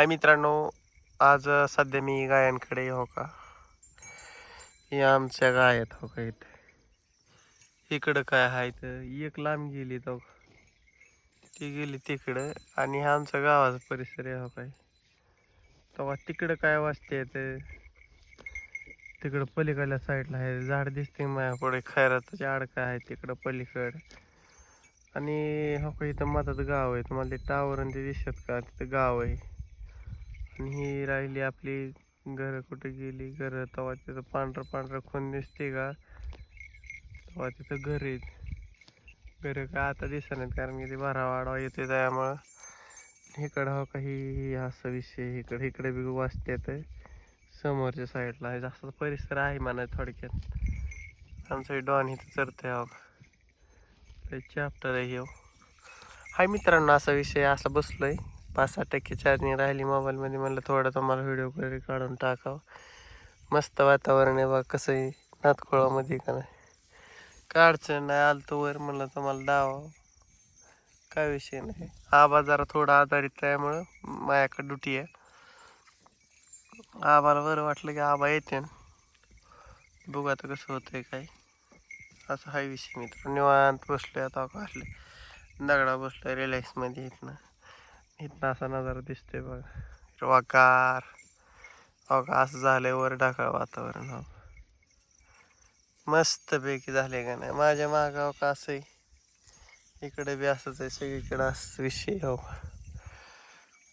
हाय मित्रांनो आज सध्या मी गायांकडे हो का? या आमच्या गाय आहेत हो का इथे? इकडं काय आहे तर एक लांब गेली तो हो ती गेली तिकडं आणि हा आमचा गावाचा परिसर आहे हो काय तेव्हा तिकडं काय वाजते तर तिकडं पलीकडल्या साईडला आहे. झाड दिसते माझ्या पुढे. आड काय आहे तिकडं पलीकड. आणि हो का इथं मधात गाव आहे. तुम्हाला ते टावर आणि ते दिसत का? तिथं गाव आहे. आणि ही राहिली आपली घरं कुठे गेली? घरं तेव्हा तिथं पांढरं पांढरं खून दिसते का? तेव्हा तिथं घर आहेत. घरं का आता दिसत नाहीत कारण की ते भरा वाढवा येते त्यामुळं. इकडं हो काही असा विषय इकडे इकडे बी वाचते समोरच्या साईडला आहे. जास्त परिसर आहे म्हणा थोडक्यात. आमचं डॉन इथं चरते हो. चॅप्टर आहे हो. हाय मित्रांनो असा विषय असा बसलोय. पाच सहा टक्के चार्जिंग राहिली मोबाईलमध्ये म्हणलं थोडं तुम्हाला व्हिडिओ वगैरे काढून टाकावं. मस्त वातावरण आहे बा कसंही आहे नातखोळामध्ये का नाही? काय अडचण नाही आलतो वर म्हणलं तुम्हाला दावा काय विषय नाही. आबा जरा थोडा आधारित त्यामुळं माझ्याकडे ड्युटी आहे. आबाला बरं वाटलं की आबा येते बघू आता कसं होतंय काय. असं हाय विषय मित्र निवांत बसलो आता काढले दगडा बसलो रिलॅक्समध्ये इथनं इथनं असा नजारा दिसतोय बघा. हिरवाकार बघा का असं झालंय वर ढाकळ वातावरण हो. मस्त पैकी झाले का नाही? माझ्या मागाव का असं आहे इकडे बी असंच आहे सगळीकडे असं विषय हो.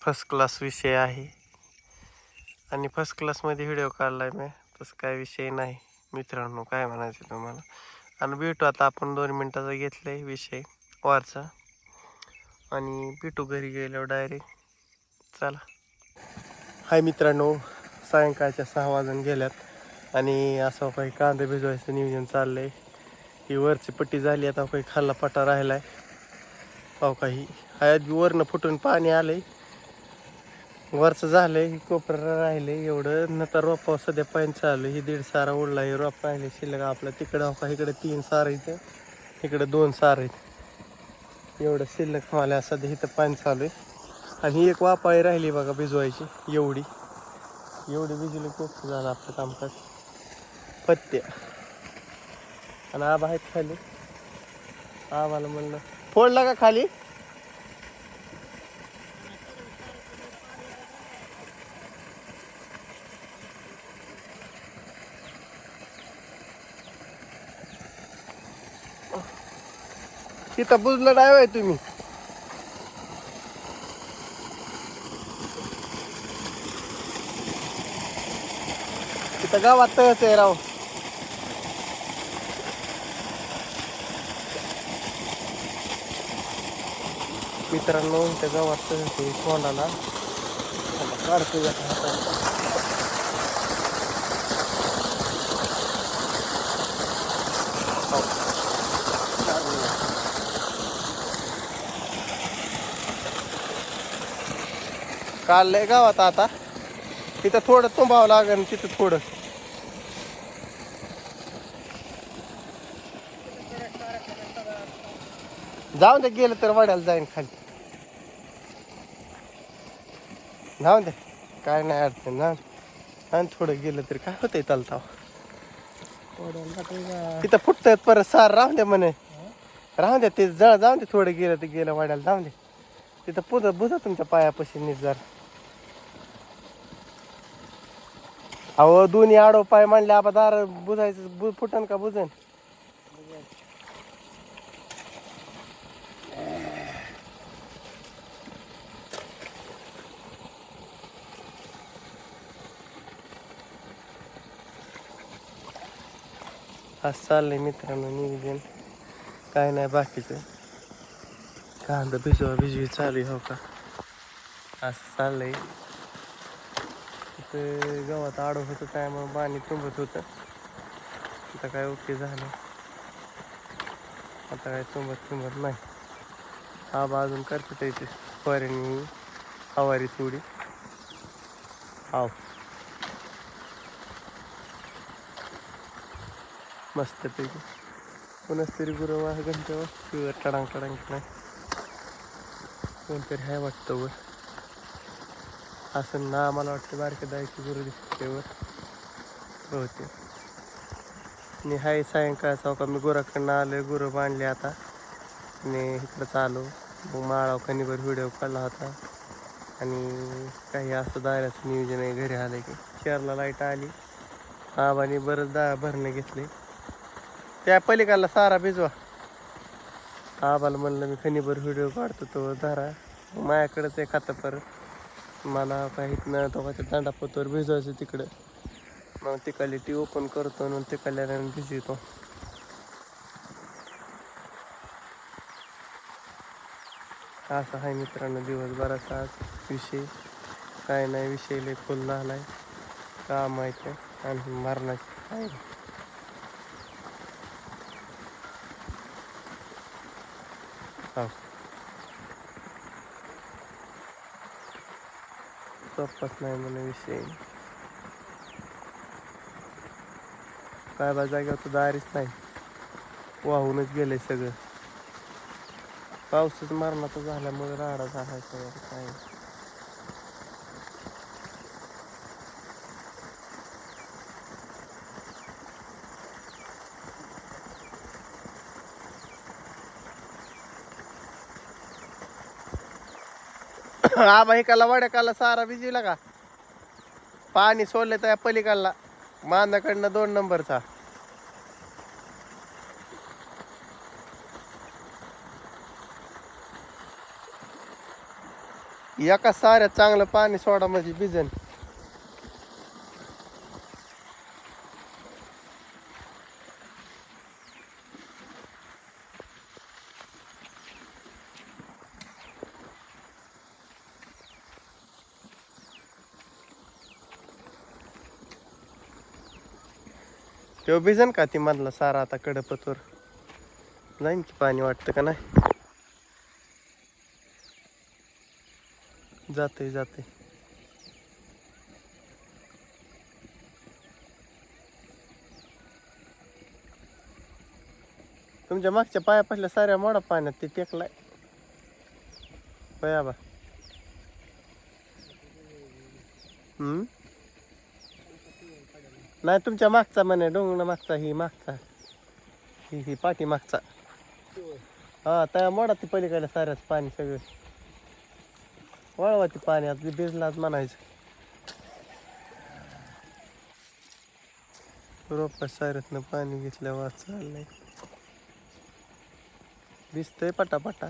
फर्स्ट क्लास विषय आहे. आणि फर्स्ट क्लासमध्ये व्हिडिओ काढलाय मी. तसं काय विषय नाही. मित्रांनो काय म्हणायचं तुम्हाला? आणि भेटू आता आपण दोन मिनटाचा आहे विषय वारचा. आणि भेटू घरी गेल्यावर डायरेक्ट चला. हाय मित्रांनो सायंकाळच्या सहा वाजून गेल्यात आणि असं काही कांदे भिजवायचं नियोजन चाललं आहे ही वरची पट्टी झाली आता काही खाल्ला पट्टा आहे पाव काही. हयात बी वरनं फुटून पाणी आलं आहे वरचं झालं आहे कोपरं राहिलं आहे एवढं नंतर रोपा सध्या पाणी चालू ही दीड सारा उडला हे रोप राहिले शिल्लक आपलं. तिकडं हो का इकडे तीन सार इथं इकडं दोन सार आहेत. एवढं शिल्लक मला सध्या इथं पाणी चालू आहे. आणि ही एक वापाळी राहिली बघा भिजवायची एवढी. एवढी भिजली खूप झालं आपलं कामकाज. पत्त्या आणि आबा आहेत खाली. आबाला म्हणलं फोडला का खाली? तिथं बुजलं नाही आहे तुम्ही. तिथं गावात तळच आहे राव. मित्रांनो इथं गावात कोणाला आहे काढतो एका हाताने. हो. चालेल. काढलंय गावात आता. तिथं थोडं तुंबावं लागेल तिथं थोडं. जाऊन दे गेलं तर वाढायला जाईन खाली. जाऊन दे. काय नाही अडचण ना. आणि थोडं गेलं तरी काय होतंय चालता तिथं फुटत परत सार राहून द्या म्हणे. राहून द्या ते जळ जाऊन दे थोडं गेलं तर गेलं वाढायला जाऊन दे. तिथं पुढं बुजा तुमच्या पायापाशी नीट जरा. अहो दोन्ही आडो पाय मांडले आपण दार बुजायचं बु फुटन का बुजन? असं चाललंय मित्रांनो नियोजन. काय नाही बाकीचं. कांदा भिजवा भिजवी चालू आहे हो का? असं चाललंय. ते गव्हात आडो होतं त्यामुळे पाणी तुंबत होतं. आता काय ओके झालं. आता काय तुंबत तुंबत नाही. हा अजून करतो त्याचे फवारणी हवारी थोडी. हाव मस्तपैकी कोणाच तरी गुरु आहे घंट्यावर टडांग टडांग नाही कोणतरी आहे वाटतं वर. असं ना मला वाटतं बारक्या दायची गुरु दिसतेवर होते. आणि हाय सायंकाळ चौका मी गुराकडनं आलोय गुरु बांधले आता. आणि इकडं आलो मग माळाव कणीभर व्हिडिओ काढला होता. आणि काही असं दाराचं नियोजन आहे घरी आलं की. शहरला लाइट आली. आबाने बरंच दा भरणे घेतले. त्या पलीकडला सारा भिजवा. आबाला म्हणलं मी खनिभर व्हिडिओ काढतो तो धरा माझ्याकडंच माझ्याकडेच एक खातं परत. मला काही न तो त्या भिजवायचं तिकडं. मग तिकडली टी ओपन करतो आणि तिकडल्या भिजवतो. असा आहे मित्रांनो दिवसभराचा आज विषय. काय नाही विषय लय फुल का काम आहे ते आणि मरणाची आहे हो. सोपच नाही म्हणून विषय काय बा जागेवर तर दारीच नाही. वाहूनच गेले सगळं. पाऊसच मरणाचा झाल्यामुळे राडा झाला सगळं काय? आबा इकाला वड्याकाला सारा भिजविला का? पाणी सोडले त्या पलीकडला. मांदाकडनं दोन नंबरचा. एका साऱ्यात चांगलं पाणी सोडा म्हणजे भिजन. तेव्हा भिजन का ती मधला सारा आता कडपतवर? जाईन की पाणी वाटतं का नाही? जाते जाते तुमच्या मागच्या पाया पसल्या साऱ्या मोडा पाण्यात ते टेकलाय. पया बा हम्म? नाही तुमच्या मागचा म्हणे डोंगण मागचा ही मागचा. ही ही पाठी मागचा. हा त्या मोडा ती पलीकडे साऱ्याच पाणी सगळं. वळवा ती पाणी आता भिजलाच म्हणायचं. रोपा साऱ्यातनं पाणी घेतल्यावर चाललंय भिजतंय पटापटा.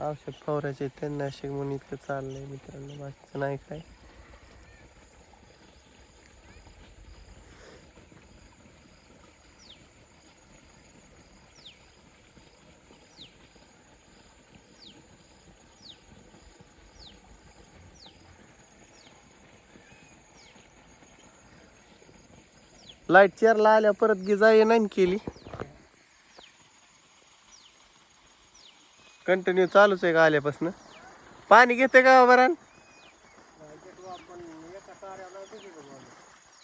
औषध फवारायचे तणनाशक म्हणून इतकं चाललंय मित्रांनो बाकीचं नाही काय. लाइट चेअरला आल्या परत गिजा ये नाही केली. कंटिन्यू चालूच आहे का आल्यापासून? पाणी घेते का बरान बरं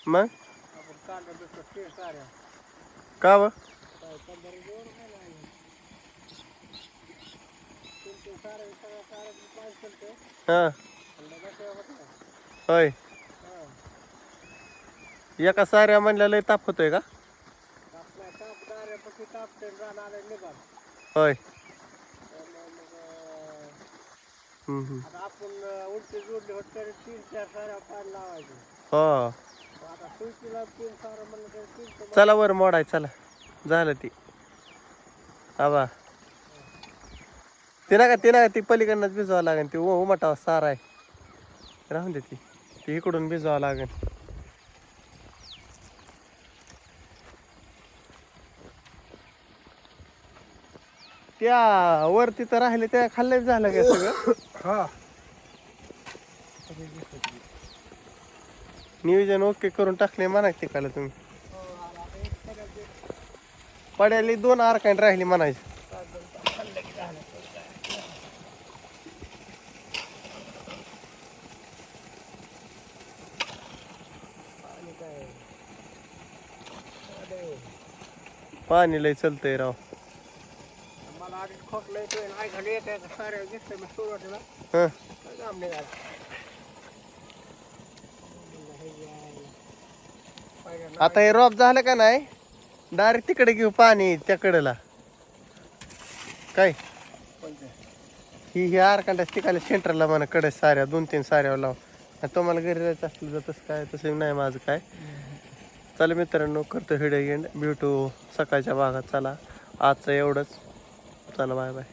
मग? का व? हां. होय. एका साऱ्या म्हणल्या लय ताप होतोय का? होय. आपण उलटी जोडली होत तरी तीन चार साऱ्या पाणी लावायचे हो. आता सुईला तीन सारं म्हणलं तरी तीन चला वर मोडाय चला. झालं ती. आबा. ती ना का ती ना ती पलीकडनंच भिजवावं लागेल. ती उ- उमटावा सारा आहे. राहून दे ती. ती इकडून भिजवावं लागेल. त्या वर तिथं राहिले त्या खाल्लं झालं का सगळं? हा. नियोजन ओके करून टाकले म्हणा तिकाला तुम्ही. पड्याली दोन आरकांड राहिली म्हणायची. पाणी लय चलतंय राव. आता हे. रॉप झालं का नाही डायरेक्ट तिकडे घेऊ पाणी त्याकडेला काय? ही ही आरकांडा तिकाला सेंटरला म्हणा कडे साऱ्या दोन तीन साऱ्या लाव तुम्हाला घरी जायचं असलं तर तसं काय तसं नाही माझं काय. चला मित्रांनो करतो हिडे गेंड ब्युटू सकाळच्या भागात. चला आजचं एवढंच. चला बाय बाय